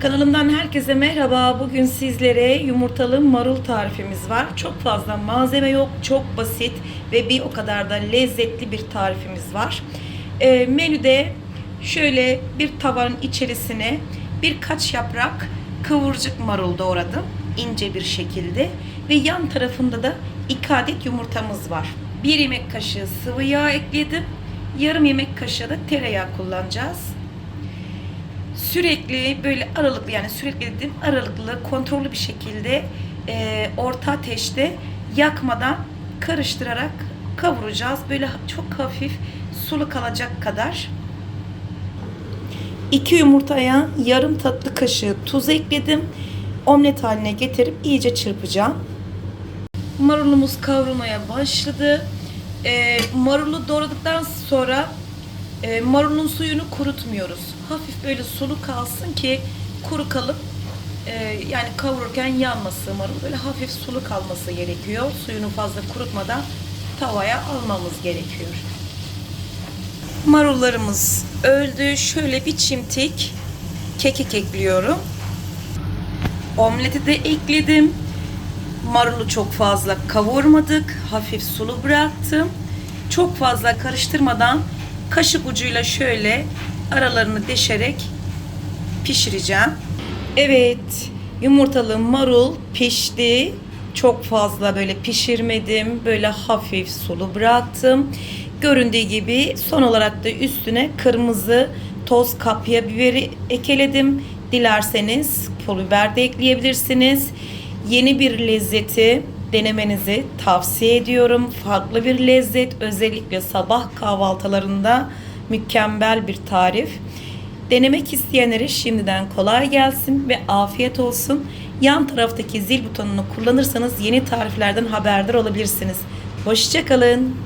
Kanalımdan herkese merhaba. Bugün sizlere yumurtalı marul tarifimiz var. Çok fazla malzeme yok, çok basit ve bir o kadar da lezzetli bir tarifimiz var. Ee, menüde şöyle bir tavanın içerisine birkaç yaprak kıvırcık marul doğradım ince bir şekilde ve yan tarafında da iki adet yumurtamız var. Bir yemek kaşığı sıvı yağ ekledim. Yarım yemek kaşığı da tereyağı kullanacağız sürekli böyle aralıklı yani sürekli dedim aralıklı kontrollü bir şekilde e, orta ateşte yakmadan karıştırarak kavuracağız. Böyle çok hafif sulu kalacak kadar. 2 yumurtaya yarım tatlı kaşığı tuz ekledim. Omlet haline getirip iyice çırpacağım. Marulumuz kavrulmaya başladı. E, marulu doğradıktan sonra e, marulun suyunu kurutmuyoruz. Hafif böyle sulu kalsın ki kuru kalıp e, yani kavururken yanması marul böyle hafif sulu kalması gerekiyor. Suyunu fazla kurutmadan tavaya almamız gerekiyor. Marullarımız öldü. Şöyle bir çimtik kekik ekliyorum. Omleti de ekledim. Marulu çok fazla kavurmadık. Hafif sulu bıraktım. Çok fazla karıştırmadan kaşık ucuyla şöyle aralarını deşerek pişireceğim. Evet, yumurtalı marul pişti. Çok fazla böyle pişirmedim. Böyle hafif sulu bıraktım. Göründüğü gibi son olarak da üstüne kırmızı toz kapya biberi ekledim. Dilerseniz pul biber de ekleyebilirsiniz. Yeni bir lezzeti denemenizi tavsiye ediyorum. Farklı bir lezzet özellikle sabah kahvaltılarında mükemmel bir tarif. Denemek isteyenlere şimdiden kolay gelsin ve afiyet olsun. Yan taraftaki zil butonunu kullanırsanız yeni tariflerden haberdar olabilirsiniz. Hoşçakalın.